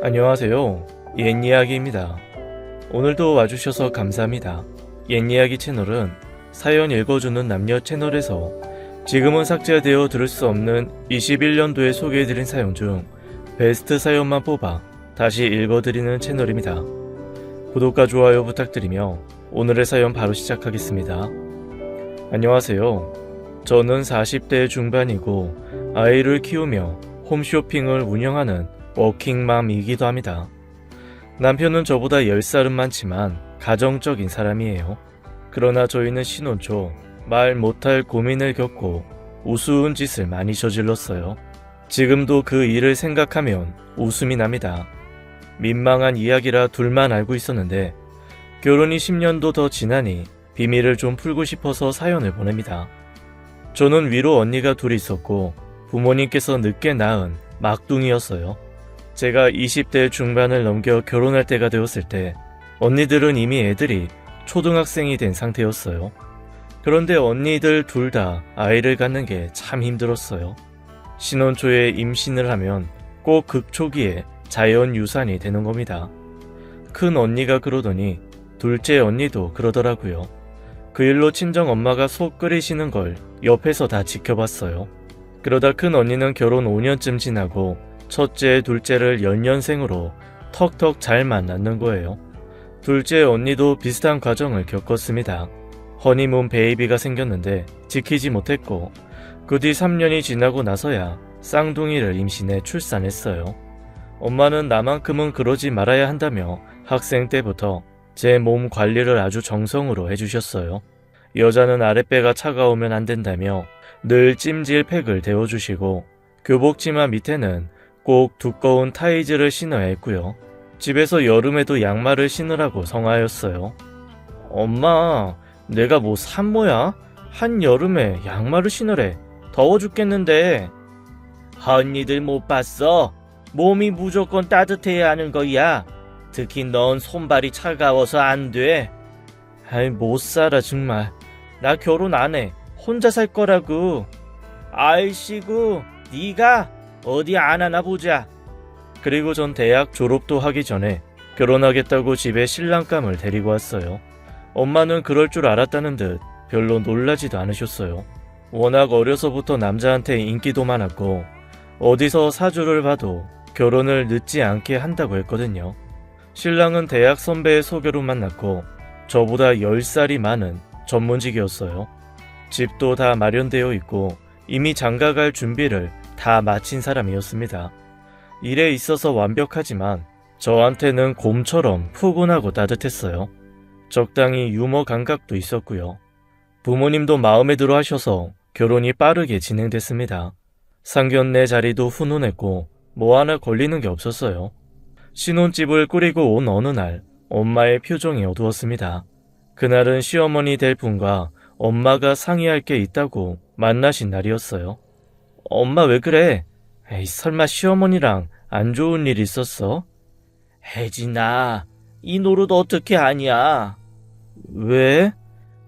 안녕하세요. 옛 이야기입니다. 오늘도 와주셔서 감사합니다. 옛 이야기 채널은 사연 읽어주는 남녀 채널에서 지금은 삭제되어 들을 수 없는 21년도에 소개해드린 사연 중 베스트 사연만 뽑아 다시 읽어드리는 채널입니다. 구독과 좋아요 부탁드리며 오늘의 사연 바로 시작하겠습니다. 안녕하세요. 저는 40대 중반이고 아이를 키우며 홈쇼핑을 운영하는 워킹맘이기도 합니다. 남편은 저보다 10살은 많지만 가정적인 사람이에요. 그러나 저희는 신혼 초 말 못할 고민을 겪고 우스운 짓을 많이 저질렀어요. 지금도 그 일을 생각하면 웃음이 납니다. 민망한 이야기라 둘만 알고 있었는데 결혼이 10년도 더 지나니 비밀을 좀 풀고 싶어서 사연을 보냅니다. 저는 위로 언니가 둘이 있었고 부모님께서 늦게 낳은 막둥이였어요. 제가 20대 중반을 넘겨 결혼할 때가 되었을 때 언니들은 이미 애들이 초등학생이 된 상태였어요. 그런데 언니들 둘 다 아이를 갖는 게 참 힘들었어요. 신혼 초에 임신을 하면 꼭 극초기에 자연 유산이 되는 겁니다. 큰 언니가 그러더니 둘째 언니도 그러더라고요. 그 일로 친정 엄마가 속 끓이시는 걸 옆에서 다 지켜봤어요. 그러다 큰 언니는 결혼 5년쯤 지나고 첫째, 둘째를 연년생으로 턱턱 잘만 낳는 거예요. 둘째 언니도 비슷한 과정을 겪었습니다. 허니문 베이비가 생겼는데 지키지 못했고 그 뒤 3년이 지나고 나서야 쌍둥이를 임신해 출산했어요. 엄마는 나만큼은 그러지 말아야 한다며 학생 때부터 제 몸 관리를 아주 정성으로 해주셨어요. 여자는 아랫배가 차가우면 안 된다며 늘 찜질 팩을 데워주시고 교복 치마 밑에는 꼭 두꺼운 타이즈를 신어야 했고요. 집에서 여름에도 양말을 신으라고 성하였어요. 엄마, 내가 뭐 산 모야? 한여름에 양말을 신으래. 더워 죽겠는데. 언니들 못 봤어? 몸이 무조건 따뜻해야 하는 거야. 특히 넌 손발이 차가워서 안 돼. 아이, 못 살아, 정말. 나 결혼 안 해. 혼자 살 거라고. 아이씨구, 네가 어디 안 하나 보자. 그리고 전 대학 졸업도 하기 전에 결혼하겠다고 집에 신랑감을 데리고 왔어요. 엄마는 그럴 줄 알았다는 듯 별로 놀라지도 않으셨어요. 워낙 어려서부터 남자한테 인기도 많았고 어디서 사주를 봐도 결혼을 늦지 않게 한다고 했거든요. 신랑은 대학 선배의 소개로 만났고 저보다 10살이 많은 전문직이었어요. 집도 다 마련되어 있고 이미 장가갈 준비를 다 마친 사람이었습니다. 일에 있어서 완벽하지만 저한테는 곰처럼 푸근하고 따뜻했어요. 적당히 유머 감각도 있었고요. 부모님도 마음에 들어 하셔서 결혼이 빠르게 진행됐습니다. 상견례 자리도 훈훈했고 뭐 하나 걸리는 게 없었어요. 신혼집을 꾸리고 온 어느 날 엄마의 표정이 어두웠습니다. 그날은 시어머니 될 분과 엄마가 상의할 게 있다고 만나신 날이었어요. 엄마 왜 그래? 에이, 설마 시어머니랑 안 좋은 일 있었어? 혜진아, 이 노릇 어떻게 하냐? 왜?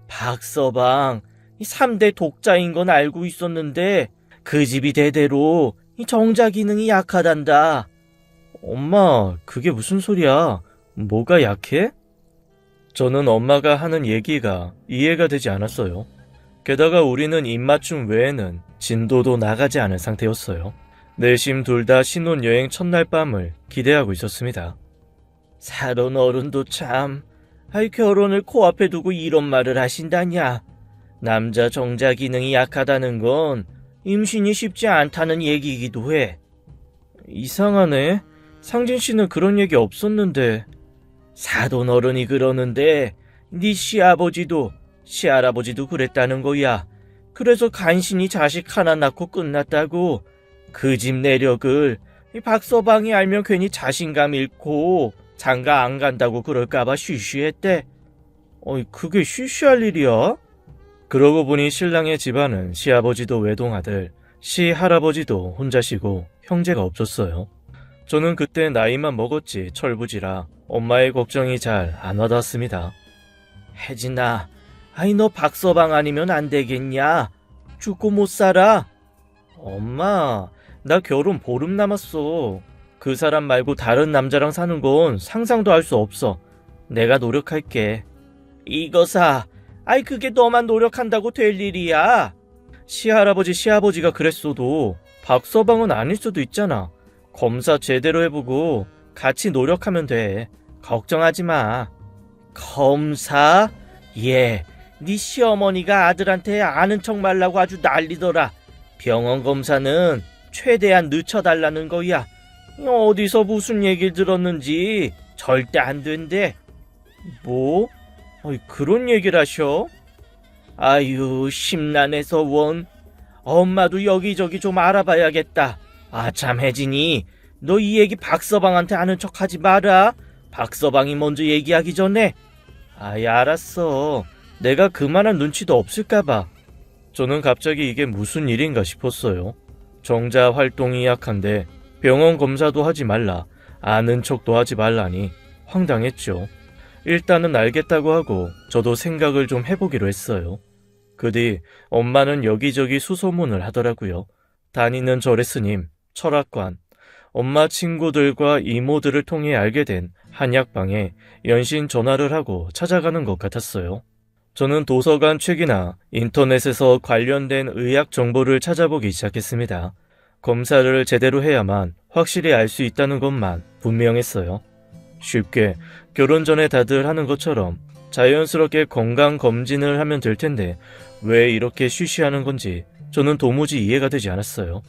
박서방, 이 3대 독자인 건 알고 있었는데, 그 집이 대대로 이 정자 기능이 약하단다. 엄마, 그게 무슨 소리야? 뭐가 약해? 저는 엄마가 하는 얘기가 이해가 되지 않았어요. 게다가 우리는 입맞춤 외에는 진도도 나가지 않은 상태였어요. 내심 둘 다 신혼여행 첫날 밤을 기대하고 있었습니다. 사돈 어른도 참, 아이 결혼을 코앞에 두고 이런 말을 하신다냐. 남자 정자 기능이 약하다는 건 임신이 쉽지 않다는 얘기이기도 해. 이상하네. 상진 씨는 그런 얘기 없었는데. 사돈 어른이 그러는데 네 시아버지도 시할아버지도 그랬다는 거야. 그래서 간신히 자식 하나 낳고 끝났다고. 그 집 내력을 이 박서방이 알면 괜히 자신감 잃고 장가 안 간다고 그럴까봐 쉬쉬했대. 어이, 그게 쉬쉬할 일이야? 그러고 보니 신랑의 집안은 시아버지도 외동아들, 시할아버지도 혼자시고 형제가 없었어요. 저는 그때 나이만 먹었지 철부지라 엄마의 걱정이 잘 안 와닿았습니다. 혜진아, 아이 너 박서방 아니면 안 되겠냐? 죽고 못 살아. 엄마, 나 결혼 보름 남았어. 그 사람 말고 다른 남자랑 사는 건 상상도 할 수 없어. 내가 노력할게. 이거 사, 아이 그게 너만 노력한다고 될 일이야. 시할아버지 시아버지가 그랬어도 박서방은 아닐 수도 있잖아. 검사 제대로 해보고 같이 노력하면 돼. 걱정하지 마. 검사? 예. 네 시어머니가 아들한테 아는 척 말라고 아주 난리더라. 병원 검사는 최대한 늦춰달라는 거야. 어디서 무슨 얘기를 들었는지 절대 안 된대. 뭐? 어이, 그런 얘기를 하셔? 아유, 심란해서 원. 엄마도 여기저기 좀 알아봐야겠다. 아, 참, 혜진이. 너 이 얘기 박서방한테 아는 척 하지 마라. 박서방이 먼저 얘기하기 전에. 아이, 알았어. 내가 그만한 눈치도 없을까봐. 저는 갑자기 이게 무슨 일인가 싶었어요. 정자 활동이 약한데 병원 검사도 하지 말라, 아는 척도 하지 말라니 황당했죠. 일단은 알겠다고 하고 저도 생각을 좀 해보기로 했어요. 그 뒤 엄마는 여기저기 수소문을 하더라고요. 다니는 절의 스님, 철학관, 엄마 친구들과 이모들을 통해 알게 된 한약방에 연신 전화를 하고 찾아가는 것 같았어요. 저는 도서관 책이나 인터넷에서 관련된 의학 정보를 찾아보기 시작했습니다. 검사를 제대로 해야만 확실히 알 수 있다는 것만 분명했어요. 쉽게 결혼 전에 다들 하는 것처럼 자연스럽게 건강 검진을 하면 될 텐데 왜 이렇게 쉬쉬하는 건지 저는 도무지 이해가 되지 않았어요.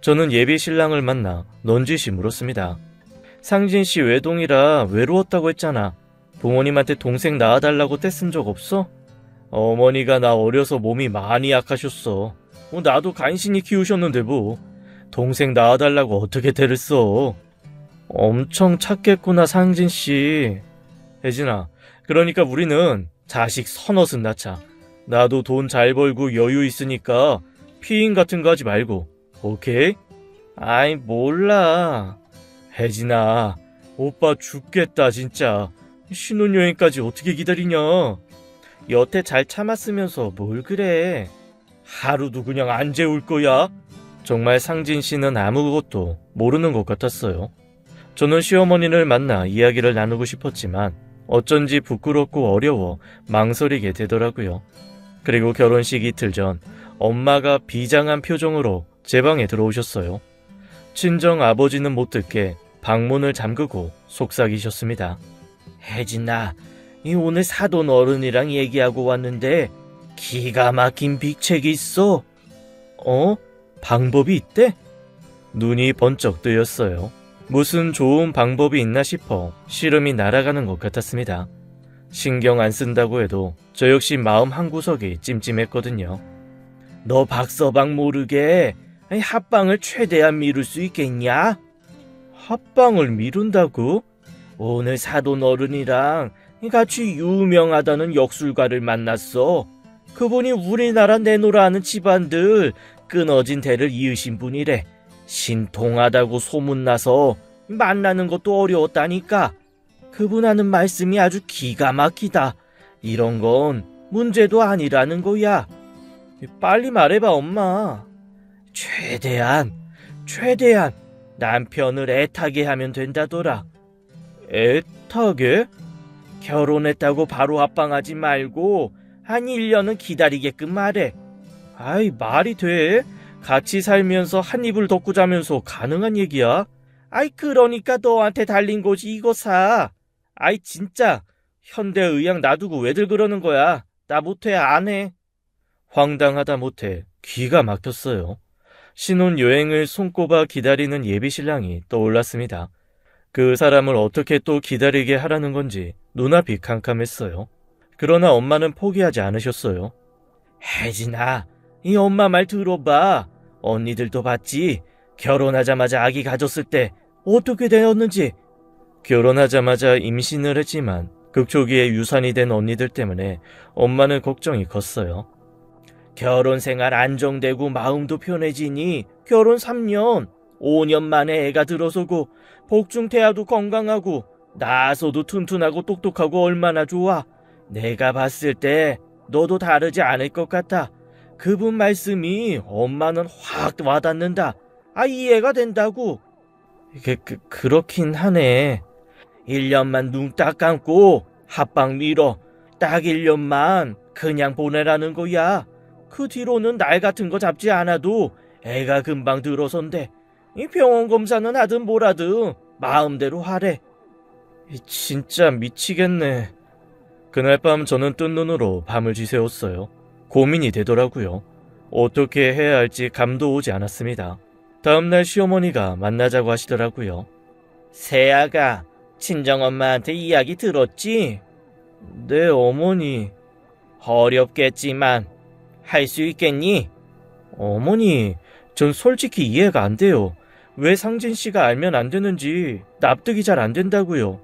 저는 예비 신랑을 만나 넌지시 물었습니다. 상진 씨 외동이라 외로웠다고 했잖아. 부모님한테 동생 낳아달라고 떼쓴 적 없어? 어머니가 나 어려서 몸이 많이 약하셨어. 어, 나도 간신히 키우셨는데 뭐. 동생 낳아달라고 어떻게 대를 써? 엄청 착겠구나 상진 씨. 혜진아, 그러니까 우리는 자식 서너은 낳자. 나도 돈 잘 벌고 여유 있으니까 피임 같은 거 하지 말고. 오케이? 아이 몰라. 혜진아, 오빠 죽겠다 진짜. 신혼여행까지 어떻게 기다리냐? 여태 잘 참았으면서 뭘 그래? 하루도 그냥 안 재울 거야? 정말 상진 씨는 아무것도 모르는 것 같았어요. 저는 시어머니를 만나 이야기를 나누고 싶었지만 어쩐지 부끄럽고 어려워 망설이게 되더라고요. 그리고 결혼식 이틀 전 엄마가 비장한 표정으로 제 방에 들어오셨어요. 친정 아버지는 못 듣게 방문을 잠그고 속삭이셨습니다. 혜진아, 이 오늘 사돈 어른이랑 얘기하고 왔는데 기가 막힌 빅책이 있어. 어? 방법이 있대? 눈이 번쩍 뜨였어요. 무슨 좋은 방법이 있나 싶어 시름이 날아가는 것 같았습니다. 신경 안 쓴다고 해도 저 역시 마음 한구석이 찜찜했거든요. 너 박서방 모르게 합방을 최대한 미룰 수 있겠냐? 합방을 미룬다고? 오늘 사돈 어른이랑 같이 유명하다는 역술가를 만났어. 그분이 우리나라 내노라 하는 집안들 끊어진 대를 이으신 분이래. 신통하다고 소문나서 만나는 것도 어려웠다니까. 그분 하는 말씀이 아주 기가 막히다. 이런 건 문제도 아니라는 거야. 빨리 말해봐, 엄마. 최대한, 최대한 남편을 애타게 하면 된다더라. 애타게? 결혼했다고 바로 합방하지 말고 한 1년은 기다리게끔 말해. 아이, 말이 돼? 같이 살면서 한 입을 덮고 자면서 가능한 얘기야? 아이, 그러니까 너한테 달린 거지, 이거 사. 아이, 진짜. 현대의학 놔두고 왜들 그러는 거야? 나 못해, 안 해. 황당하다 못해 귀가 막혔어요. 신혼여행을 손꼽아 기다리는 예비신랑이 떠올랐습니다. 그 사람을 어떻게 또 기다리게 하라는 건지 눈앞이 캄캄했어요. 그러나 엄마는 포기하지 않으셨어요. 혜진아, 이 엄마 말 들어봐. 언니들도 봤지? 결혼하자마자 아기 가졌을 때 어떻게 되었는지. 결혼하자마자 임신을 했지만 극초기에 유산이 된 언니들 때문에 엄마는 걱정이 컸어요. 결혼 생활 안정되고 마음도 편해지니 결혼 3년, 5년 만에 애가 들어서고 복중태아도 건강하고 나서도 튼튼하고 똑똑하고 얼마나 좋아. 내가 봤을 때 너도 다르지 않을 것 같아. 그분 말씀이 엄마는 확 와닿는다. 아, 이해가 된다고. 그, 그, 그렇긴 하네. 1년만 눈 딱 감고 합방 밀어. 딱 1년만 그냥 보내라는 거야. 그 뒤로는 날 같은 거 잡지 않아도 애가 금방 들어선대. 이 병원 검사는 하든 뭐라든 마음대로 하래. 이 진짜 미치겠네. 그날 밤 저는 뜬 눈으로 밤을 지새웠어요. 고민이 되더라고요. 어떻게 해야 할지 감도 오지 않았습니다. 다음날 시어머니가 만나자고 하시더라고요. 세아가 친정엄마한테 이야기 들었지? 네, 어머니. 어렵겠지만 할 수 있겠니? 어머니, 전 솔직히 이해가 안 돼요. 왜 상진 씨가 알면 안 되는지 납득이 잘 안 된다고요.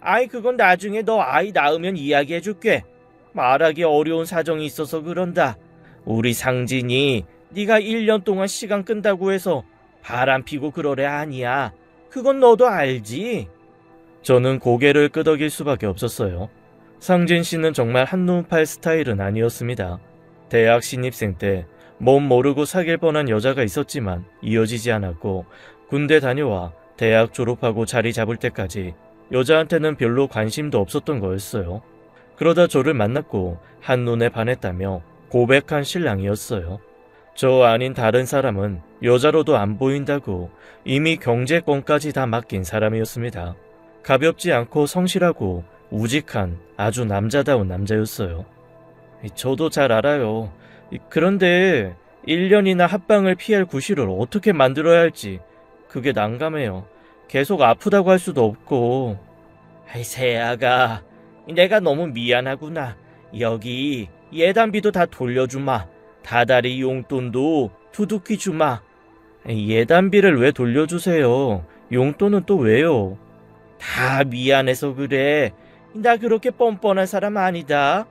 아이, 그건 나중에 너 아이 낳으면 이야기해 줄게. 말하기 어려운 사정이 있어서 그런다. 우리 상진이 네가 1년 동안 시간 끈다고 해서 바람 피고 그러래 아니야. 그건 너도 알지? 저는 고개를 끄덕일 수밖에 없었어요. 상진 씨는 정말 한눈팔 스타일은 아니었습니다. 대학 신입생 때 몸 모르고 사귈 뻔한 여자가 있었지만 이어지지 않았고 군대 다녀와 대학 졸업하고 자리 잡을 때까지 여자한테는 별로 관심도 없었던 거였어요. 그러다 저를 만났고 한눈에 반했다며 고백한 신랑이었어요. 저 아닌 다른 사람은 여자로도 안 보인다고 이미 경제권까지 다 맡긴 사람이었습니다. 가볍지 않고 성실하고 우직한 아주 남자다운 남자였어요. 저도 잘 알아요. 그런데 1년이나 합방을 피할 구실을 어떻게 만들어야 할지 그게 난감해요. 계속 아프다고 할 수도 없고. 아이, 세아가, 내가 너무 미안하구나. 여기 예단비도 다 돌려주마. 다달이 용돈도 두둑히 주마. 예단비를 왜 돌려주세요? 용돈은 또 왜요? 다 미안해서 그래. 나 그렇게 뻔뻔한 사람 아니다.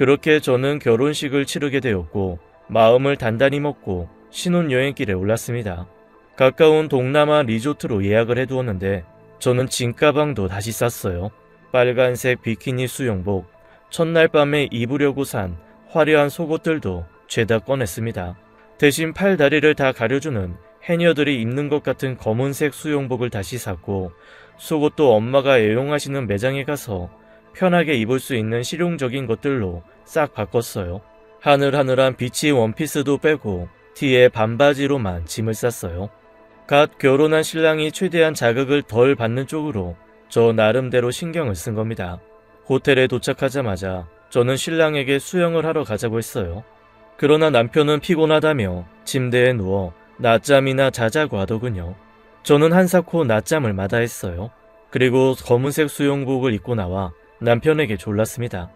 그렇게 저는 결혼식을 치르게 되었고, 마음을 단단히 먹고 신혼여행길에 올랐습니다. 가까운 동남아 리조트로 예약을 해두었는데, 저는 진가방도 다시 쌌어요. 빨간색 비키니 수영복, 첫날 밤에 입으려고 산 화려한 속옷들도 죄다 꺼냈습니다. 대신 팔 다리를 다 가려주는 해녀들이 입는 것 같은 검은색 수영복을 다시 샀고 속옷도 엄마가 애용하시는 매장에 가서 편하게 입을 수 있는 실용적인 것들로 싹 바꿨어요. 하늘하늘한 비치 원피스도 빼고 티에 반바지로만 짐을 쌌어요. 갓 결혼한 신랑이 최대한 자극을 덜 받는 쪽으로 저 나름대로 신경을 쓴 겁니다. 호텔에 도착하자마자 저는 신랑에게 수영을 하러 가자고 했어요. 그러나 남편은 피곤하다며 침대에 누워 낮잠이나 자자고 하더군요. 저는 한사코 낮잠을 마다했어요. 그리고 검은색 수영복을 입고 나와 남편에게 졸랐습니다.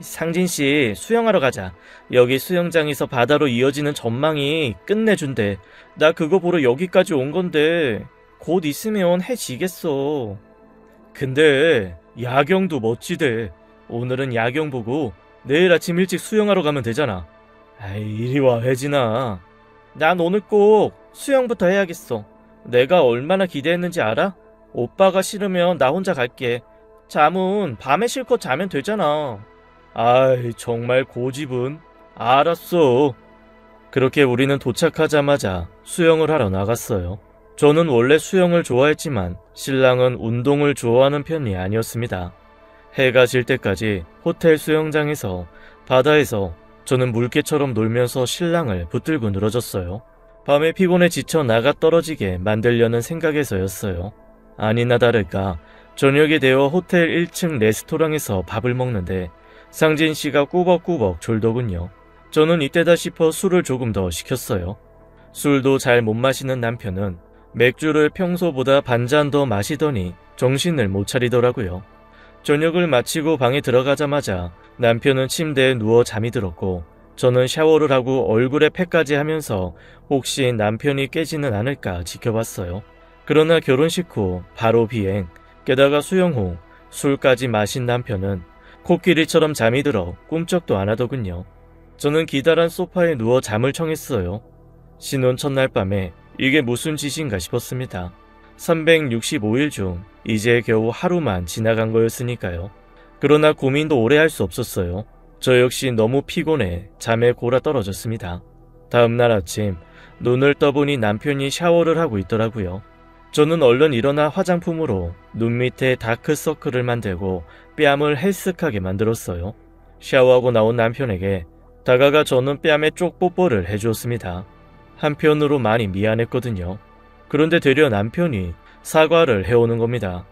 상진 씨, 수영하러 가자. 여기 수영장에서 바다로 이어지는 전망이 끝내준대. 나 그거 보러 여기까지 온 건데, 곧 있으면 해 지겠어. 근데, 야경도 멋지대. 오늘은 야경 보고, 내일 아침 일찍 수영하러 가면 되잖아. 아이, 이리 와, 혜진아. 난 오늘 꼭 수영부터 해야겠어. 내가 얼마나 기대했는지 알아? 오빠가 싫으면 나 혼자 갈게. 잠은 밤에 실컷 자면 되잖아. 아이, 정말 고집은. 알았어. 그렇게 우리는 도착하자마자 수영을 하러 나갔어요. 저는 원래 수영을 좋아했지만 신랑은 운동을 좋아하는 편이 아니었습니다. 해가 질 때까지 호텔 수영장에서 바다에서 저는 물개처럼 놀면서 신랑을 붙들고 늘어졌어요. 밤에 피곤해 지쳐 나가 떨어지게 만들려는 생각에서였어요. 아니나 다를까 저녁이 되어 호텔 1층 레스토랑에서 밥을 먹는데 상진 씨가 꾸벅꾸벅 졸더군요. 저는 이때다 싶어 술을 조금 더 시켰어요. 술도 잘 못 마시는 남편은 맥주를 평소보다 반 잔 더 마시더니 정신을 못 차리더라고요. 저녁을 마치고 방에 들어가자마자 남편은 침대에 누워 잠이 들었고 저는 샤워를 하고 얼굴에 팩까지 하면서 혹시 남편이 깨지는 않을까 지켜봤어요. 그러나 결혼식 후 바로 비행, 게다가 수영 후 술까지 마신 남편은 코끼리처럼 잠이 들어 꿈쩍도 안 하더군요. 저는 기다란 소파에 누워 잠을 청했어요. 신혼 첫날 밤에 이게 무슨 짓인가 싶었습니다. 365일 중 이제 겨우 하루만 지나간 거였으니까요. 그러나 고민도 오래 할 수 없었어요. 저 역시 너무 피곤해 잠에 골아 떨어졌습니다. 다음날 아침 눈을 떠보니 남편이 샤워를 하고 있더라고요. 저는 얼른 일어나 화장품으로 눈 밑에 다크서클을 만들고 뺨을 헬쓱하게 만들었어요. 샤워하고 나온 남편에게 다가가 저는 뺨에 쪽 뽀뽀를 해주었습니다. 한편으로 많이 미안했거든요. 그런데 되려 남편이 사과를 해오는 겁니다.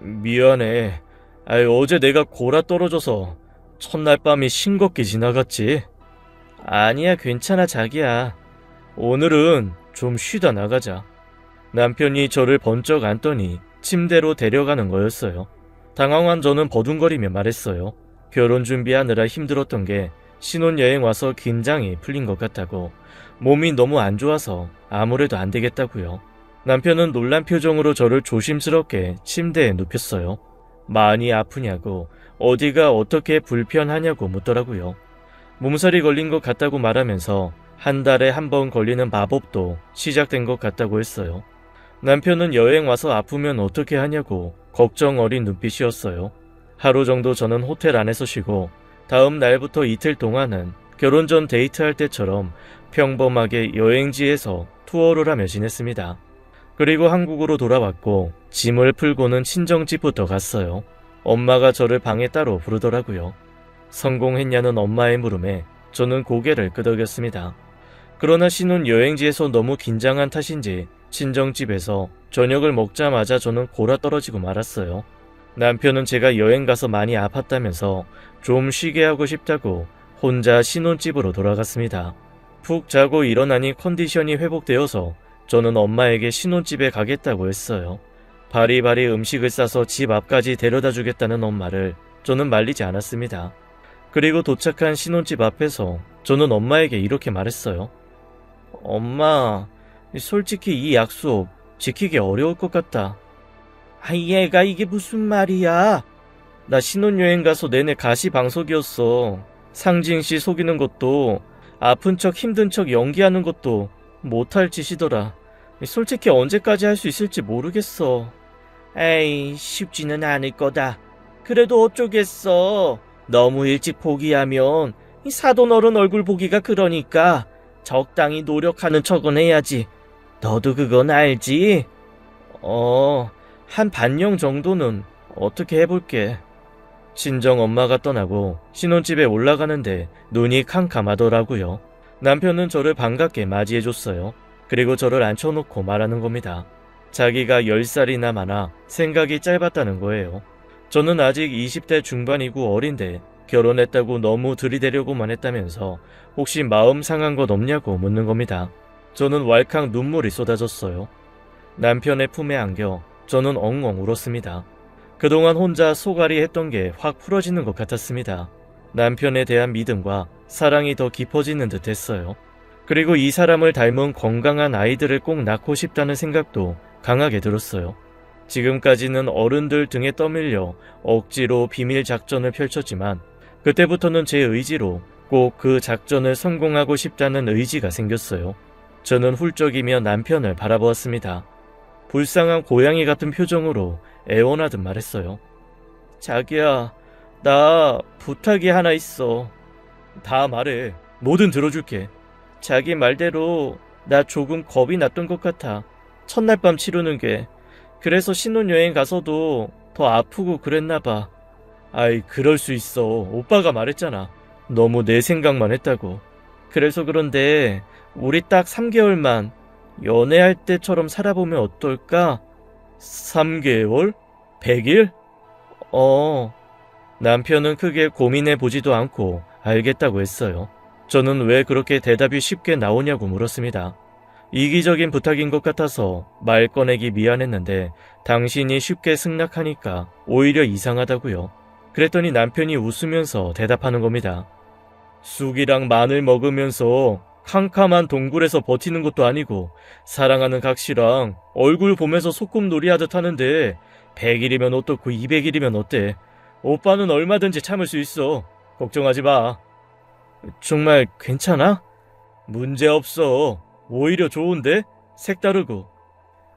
미안해. 아이, 어제 내가 골아 떨어져서 첫날 밤이 싱겁게 지나갔지. 아니야, 괜찮아, 자기야. 오늘은 좀 쉬다 나가자. 남편이 저를 번쩍 안더니 침대로 데려가는 거였어요. 당황한 저는 버둥거리며 말했어요. 결혼 준비하느라 힘들었던 게 신혼여행 와서 긴장이 풀린 것 같다고 몸이 너무 안 좋아서 아무래도 안 되겠다고요. 남편은 놀란 표정으로 저를 조심스럽게 침대에 눕혔어요. 많이 아프냐고 어디가 어떻게 불편하냐고 묻더라고요. 몸살이 걸린 것 같다고 말하면서 한 달에 한 번 걸리는 마법도 시작된 것 같다고 했어요. 남편은 여행 와서 아프면 어떻게 하냐고 걱정 어린 눈빛이었어요. 하루 정도 저는 호텔 안에서 쉬고 다음 날부터 이틀 동안은 결혼 전 데이트할 때처럼 평범하게 여행지에서 투어를 하며 지냈습니다. 그리고 한국으로 돌아왔고 짐을 풀고는 친정집부터 갔어요. 엄마가 저를 방에 따로 부르더라고요. 성공했냐는 엄마의 물음에 저는 고개를 끄덕였습니다. 그러나 신혼 여행지에서 너무 긴장한 탓인지 친정집에서 저녁을 먹자마자 저는 골아 떨어지고 말았어요. 남편은 제가 여행 가서 많이 아팠다면서 좀 쉬게 하고 싶다고 혼자 신혼집으로 돌아갔습니다. 푹 자고 일어나니 컨디션이 회복되어서 저는 엄마에게 신혼집에 가겠다고 했어요. 바리바리 음식을 싸서 집 앞까지 데려다 주겠다는 엄마를 저는 말리지 않았습니다. 그리고 도착한 신혼집 앞에서 저는 엄마에게 이렇게 말했어요. 엄마, 솔직히 이 약속 지키기 어려울 것 같다. 아, 얘가 이게 무슨 말이야? 나 신혼여행 가서 내내 가시방석이었어. 상진 씨 속이는 것도 아픈 척 힘든 척 연기하는 것도 못할 짓이더라. 솔직히 언제까지 할 수 있을지 모르겠어. 에이, 쉽지는 않을 거다. 그래도 어쩌겠어. 너무 일찍 포기하면 이 사돈 어른 얼굴 보기가 그러니까 적당히 노력하는 척은 해야지. 너도 그건 알지? 어, 한 반년 정도는 어떻게 해볼게. 친정 엄마가 떠나고 신혼집에 올라가는데 눈이 캄캄하더라고요. 남편은 저를 반갑게 맞이해줬어요. 그리고 저를 앉혀놓고 말하는 겁니다. 자기가 10살이나 많아 생각이 짧았다는 거예요. 저는 아직 20대 중반이고 어린데 결혼했다고 너무 들이대려고만 했다면서 혹시 마음 상한 것 없냐고 묻는 겁니다. 저는 왈칵 눈물이 쏟아졌어요. 남편의 품에 안겨 저는 엉엉 울었습니다. 그동안 혼자 소갈이 했던 게 확 풀어지는 것 같았습니다. 남편에 대한 믿음과 사랑이 더 깊어지는 듯 했어요. 그리고 이 사람을 닮은 건강한 아이들을 꼭 낳고 싶다는 생각도 강하게 들었어요. 지금까지는 어른들 등에 떠밀려 억지로 비밀 작전을 펼쳤지만 그때부터는 제 의지로 꼭 그 작전을 성공하고 싶다는 의지가 생겼어요. 저는 훌쩍이며 남편을 바라보았습니다. 불쌍한 고양이 같은 표정으로 애원하듯 말했어요. 자기야, 나 부탁이 하나 있어. 다 말해. 뭐든 들어줄게. 자기 말대로 나 조금 겁이 났던 것 같아. 첫날 밤 치르는 게. 그래서 신혼여행 가서도 더 아프고 그랬나 봐. 아이, 그럴 수 있어. 오빠가 말했잖아. 너무 내 생각만 했다고. 그래서 그런데 우리 딱 3개월만 연애할 때처럼 살아보면 어떨까? 3개월? 100일? 어. 남편은 크게 고민해 보지도 않고 알겠다고 했어요. 저는 왜 그렇게 대답이 쉽게 나오냐고 물었습니다. 이기적인 부탁인 것 같아서 말 꺼내기 미안했는데 당신이 쉽게 승낙하니까 오히려 이상하다고요. 그랬더니 남편이 웃으면서 대답하는 겁니다. 쑥이랑 마늘 먹으면서 캄캄한 동굴에서 버티는 것도 아니고 사랑하는 각시랑 얼굴 보면서 소꿉놀이 하듯 하는데 100일이면 어떻고 200일이면 어때? 오빠는 얼마든지 참을 수 있어. 걱정하지 마. 정말 괜찮아? 문제 없어. 오히려 좋은데? 색다르고.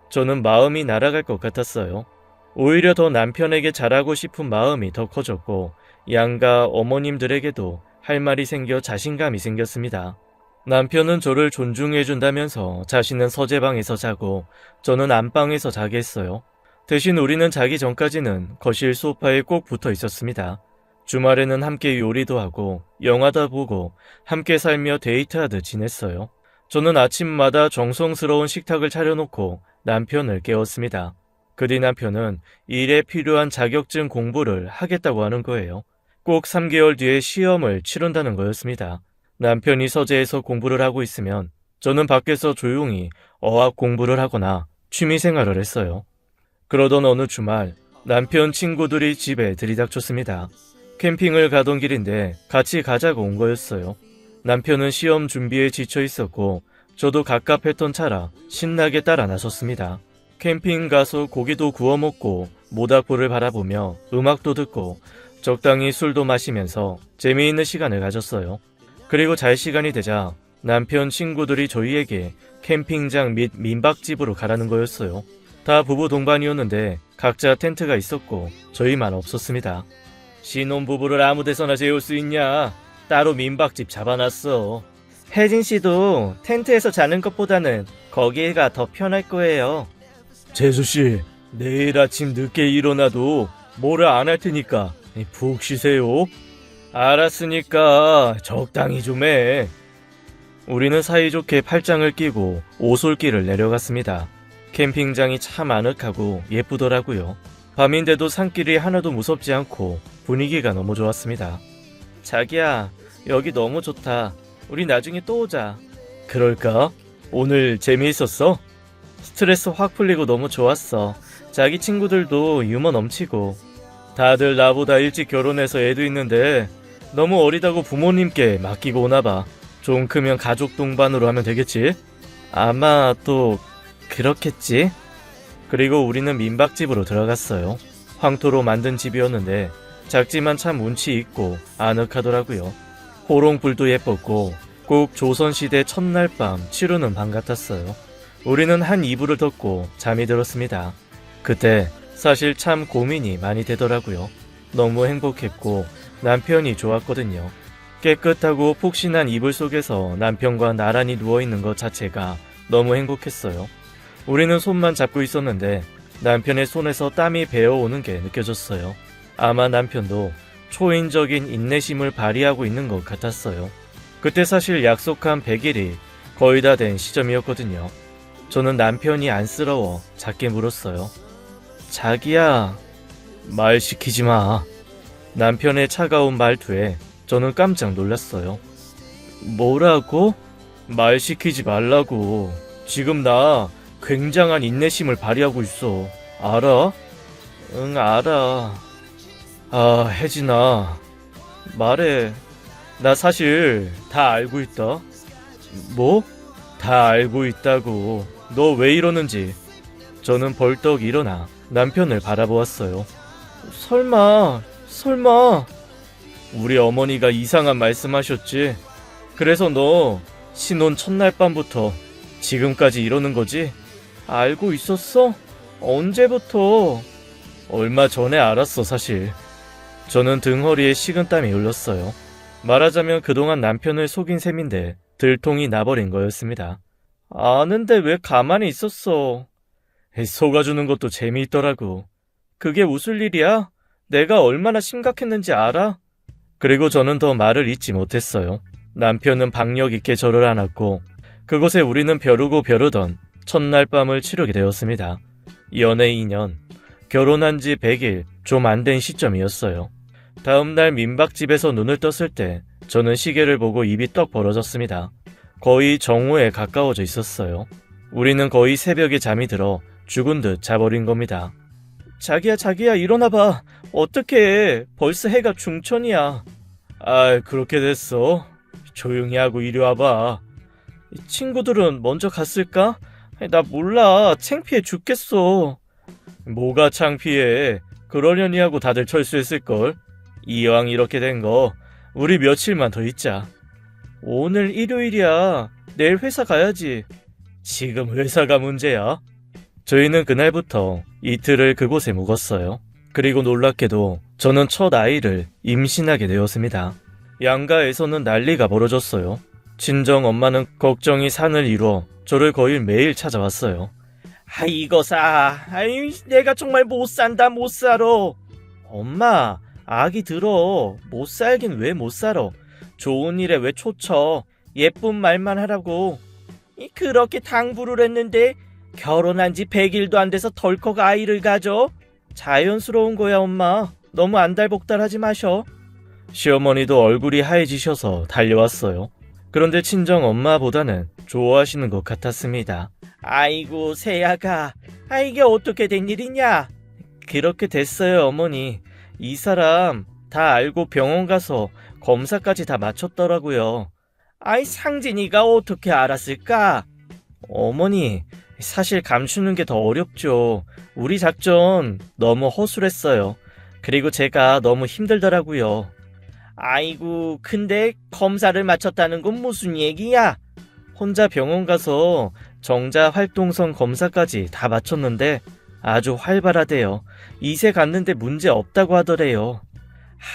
저는 마음이 날아갈 것 같았어요. 오히려 더 남편에게 잘하고 싶은 마음이 더 커졌고, 양가 어머님들에게도 할 말이 생겨 자신감이 생겼습니다. 남편은 저를 존중해준다면서 자신은 서재방에서 자고 저는 안방에서 자게 했어요. 대신 우리는 자기 전까지는 거실 소파에 꼭 붙어 있었습니다. 주말에는 함께 요리도 하고 영화도 보고 함께 살며 데이트하듯 지냈어요. 저는 아침마다 정성스러운 식탁을 차려놓고 남편을 깨웠습니다. 그뒤 남편은 일에 필요한 자격증 공부를 하겠다고 하는 거예요. 꼭 3개월 뒤에 시험을 치른다는 거였습니다. 남편이 서재에서 공부를 하고 있으면 저는 밖에서 조용히 어학 공부를 하거나 취미 생활을 했어요. 그러던 어느 주말 남편 친구들이 집에 들이닥쳤습니다. 캠핑을 가던 길인데 같이 가자고 온 거였어요. 남편은 시험 준비에 지쳐 있었고 저도 갑갑했던 차라 신나게 따라 나섰습니다. 캠핑 가서 고기도 구워 먹고 모닥불을 바라보며 음악도 듣고 적당히 술도 마시면서 재미있는 시간을 가졌어요. 그리고 잘 시간이 되자 남편 친구들이 저희에게 캠핑장 및 민박집으로 가라는 거였어요. 다 부부 동반이었는데 각자 텐트가 있었고 저희만 없었습니다. 신혼부부를 아무 데서나 재울 수 있냐? 따로 민박집 잡아놨어. 혜진 씨도 텐트에서 자는 것보다는 거기가 더 편할 거예요. 재수 씨, 내일 아침 늦게 일어나도 뭐라 안 할 테니까 푹 쉬세요. 알았으니까 적당히 좀 해. 우리는 사이좋게 팔짱을 끼고 오솔길을 내려갔습니다. 캠핑장이 참 아늑하고 예쁘더라고요. 밤인데도 산길이 하나도 무섭지 않고 분위기가 너무 좋았습니다. 자기야, 여기 너무 좋다. 우리 나중에 또 오자. 그럴까? 오늘 재미있었어? 스트레스 확 풀리고 너무 좋았어. 자기 친구들도 유머 넘치고. 다들 나보다 일찍 결혼해서 애도 있는데 너무 어리다고 부모님께 맡기고 오나봐. 좀 크면 가족 동반으로 하면 되겠지? 아마 또 그렇겠지? 그리고 우리는 민박집으로 들어갔어요. 황토로 만든 집이었는데 작지만 참 운치 있고 아늑하더라고요. 호롱불도 예뻤고 꼭 조선시대 첫날 밤 치르는 방 같았어요. 우리는 한 이불을 덮고 잠이 들었습니다. 그때 사실 참 고민이 많이 되더라고요. 너무 행복했고 남편이 좋았거든요. 깨끗하고 푹신한 이불 속에서 남편과 나란히 누워있는 것 자체가 너무 행복했어요. 우리는 손만 잡고 있었는데 남편의 손에서 땀이 배어오는 게 느껴졌어요. 아마 남편도 초인적인 인내심을 발휘하고 있는 것 같았어요. 그때 사실 약속한 100일이 거의 다 된 시점이었거든요. 저는 남편이 안쓰러워 작게 물었어요. 자기야, 말 시키지 마. 남편의 차가운 말투에 저는 깜짝 놀랐어요. 뭐라고? 말 시키지 말라고. 지금 나 굉장한 인내심을 발휘하고 있어. 알아? 응, 알아. 아, 혜진아. 말해. 나 사실 다 알고 있다. 뭐? 다 알고 있다고. 너 왜 이러는지. 저는 벌떡 일어나 남편을 바라보았어요. 설마, 설마. 우리 어머니가 이상한 말씀하셨지. 그래서 너 신혼 첫날 밤부터 지금까지 이러는 거지? 알고 있었어? 언제부터? 얼마 전에 알았어, 사실. 저는 등허리에 식은땀이 흘렀어요. 말하자면 그동안 남편을 속인 셈인데 들통이 나버린 거였습니다. 아는데 왜 가만히 있었어? 속아주는 것도 재미있더라고. 그게 웃을 일이야? 내가 얼마나 심각했는지 알아? 그리고 저는 더 말을 잇지 못했어요. 남편은 박력 있게 저를 안았고 그곳에 우리는 벼르고 벼르던 첫날 밤을 치르게 되었습니다. 연애 2년, 결혼한 지 100일 좀 안 된 시점이었어요. 다음날 민박집에서 눈을 떴을 때 저는 시계를 보고 입이 떡 벌어졌습니다. 거의 정오에 가까워져 있었어요. 우리는 거의 새벽에 잠이 들어 죽은 듯 자버린 겁니다. 자기야, 자기야, 일어나봐. 어떡해. 벌써 해가 중천이야. 아, 그렇게 됐어. 조용히 하고 이리 와봐. 친구들은 먼저 갔을까? 나 몰라. 창피해 죽겠어. 뭐가 창피해. 그러려니 하고 다들 철수했을걸. 이왕 이렇게 된 거, 우리 며칠만 더 있자. 오늘 일요일이야. 내일 회사 가야지. 지금 회사가 문제야. 저희는 그날부터 이틀을 그곳에 묵었어요. 그리고 놀랍게도 저는 첫 아이를 임신하게 되었습니다. 양가에서는 난리가 벌어졌어요. 친정 엄마는 걱정이 산을 이루어 저를 거의 매일 찾아왔어요. 아, 이거사. 아이, 내가 정말 못 산다, 못 살아. 엄마, 아기 들어. 못 살긴 왜 못 살아. 좋은 일에 왜 초쳐. 예쁜 말만 하라고. 이, 그렇게 당부를 했는데, 결혼한 지 100일도 안 돼서 덜컥 아이를 가져? 자연스러운 거야, 엄마. 너무 안달복달하지 마셔. 시어머니도 얼굴이 하얘지셔서 달려왔어요. 그런데 친정 엄마보다는 좋아하시는 것 같았습니다. 아이고, 새야가. 아, 이게 어떻게 된 일이냐? 그렇게 됐어요, 어머니. 이 사람 다 알고 병원 가서 검사까지 다 마쳤더라고요. 아이, 상진이가 어떻게 알았을까? 어머니, 사실 감추는 게 더 어렵죠. 우리 작전 너무 허술했어요. 그리고 제가 너무 힘들더라고요. 아이고, 근데 검사를 마쳤다는 건 무슨 얘기야? 혼자 병원 가서 정자 활동성 검사까지 다 마쳤는데 아주 활발하대요. 이세 갔는데 문제 없다고 하더래요.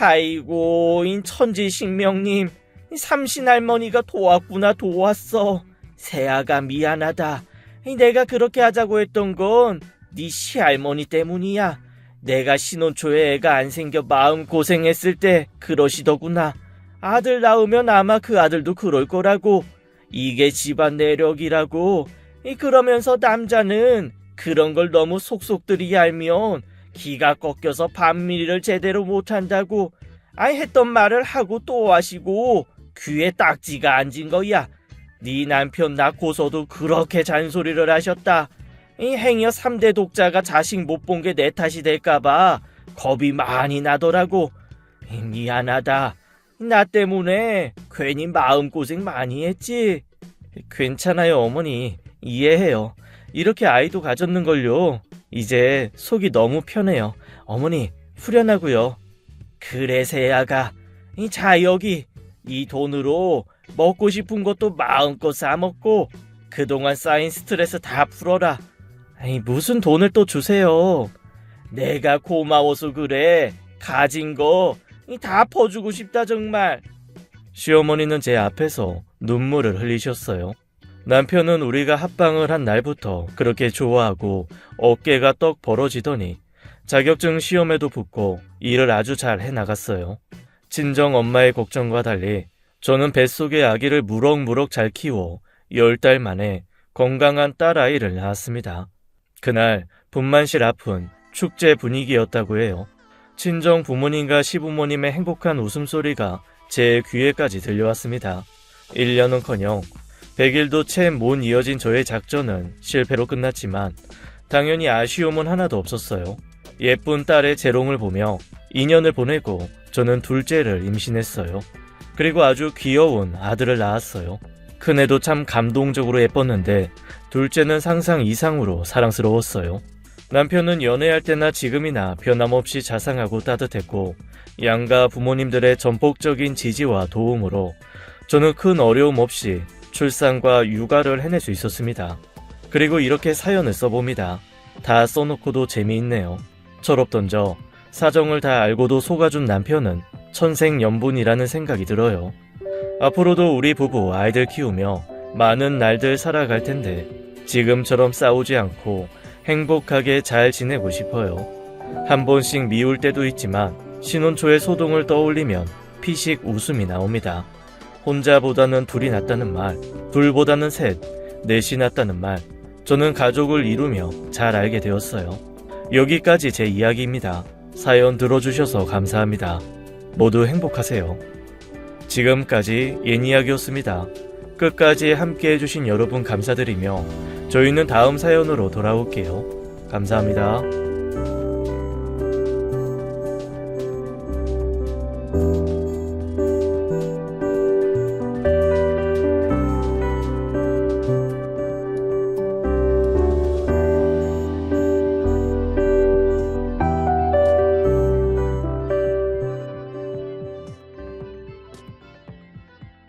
아이고, 이 천지식명님, 이 삼신 할머니가 도왔구나 도왔어. 새아가 미안하다. 이 내가 그렇게 하자고 했던 건 네 시할머니 때문이야. 내가 신혼 초에 애가 안 생겨 마음 고생했을 때 그러시더구나. 아들 낳으면 아마 그 아들도 그럴 거라고. 이게 집안 내력이라고. 이 그러면서 남자는 그런 걸 너무 속속들이 알면 기가 꺾여서 반미를 제대로 못한다고. 아이 했던 말을 하고 또 하시고 귀에 딱지가 앉은 거야. 네 남편 낳고서도 그렇게 잔소리를 하셨다. 이 행여 3대 독자가 자식 못 본 게 내 탓이 될까봐 겁이 많이 나더라고. 이, 미안하다. 나 때문에 괜히 마음고생 많이 했지. 괜찮아요, 어머니. 이해해요. 이렇게 아이도 가졌는걸요. 이제 속이 너무 편해요. 어머니, 후련하고요. 그래. 이, 자, 여기. 이 돈으로 먹고 싶은 것도 마음껏 싸먹고 그동안 쌓인 스트레스 다 풀어라. 아니, 무슨 돈을 또 주세요. 내가 고마워서 그래. 가진 거 다 퍼주고 싶다 정말. 시어머니는 제 앞에서 눈물을 흘리셨어요. 남편은 우리가 합방을 한 날부터 그렇게 좋아하고 어깨가 떡 벌어지더니 자격증 시험에도 붙고 일을 아주 잘 해나갔어요. 친정 엄마의 걱정과 달리 저는 뱃속의 아기를 무럭무럭 잘 키워 열 달 만에 건강한 딸아이를 낳았습니다. 그날 분만실 앞은 축제 분위기였다고 해요. 친정 부모님과 시부모님의 행복한 웃음소리가 제 귀에까지 들려왔습니다. 1년은커녕 100일도 채 못 이어진 저의 작전은 실패로 끝났지만 당연히 아쉬움은 하나도 없었어요. 예쁜 딸의 재롱을 보며 2년을 보내고 저는 둘째를 임신했어요. 그리고 아주 귀여운 아들을 낳았어요. 큰애도 참 감동적으로 예뻤는데 둘째는 상상 이상으로 사랑스러웠어요. 남편은 연애할 때나 지금이나 변함없이 자상하고 따뜻했고 양가 부모님들의 전폭적인 지지와 도움으로 저는 큰 어려움 없이 출산과 육아를 해낼 수 있었습니다. 그리고 이렇게 사연을 써봅니다. 다 써놓고도 재미있네요. 철없던 저 사정을 다 알고도 속아준 남편은 천생연분이라는 생각이 들어요. 앞으로도 우리 부부 아이들 키우며 많은 날들 살아갈 텐데 지금처럼 싸우지 않고 행복하게 잘 지내고 싶어요. 한 번씩 미울 때도 있지만 신혼 초의 소동을 떠올리면 피식 웃음이 나옵니다. 혼자보다는 둘이 낫다는 말, 둘보다는 셋, 넷이 낫다는 말. 저는 가족을 이루며 잘 알게 되었어요. 여기까지 제 이야기입니다. 사연 들어주셔서 감사합니다. 모두 행복하세요. 지금까지 예니야기였습니다. 끝까지 함께 해주신 여러분 감사드리며 저희는 다음 사연으로 돌아올게요. 감사합니다.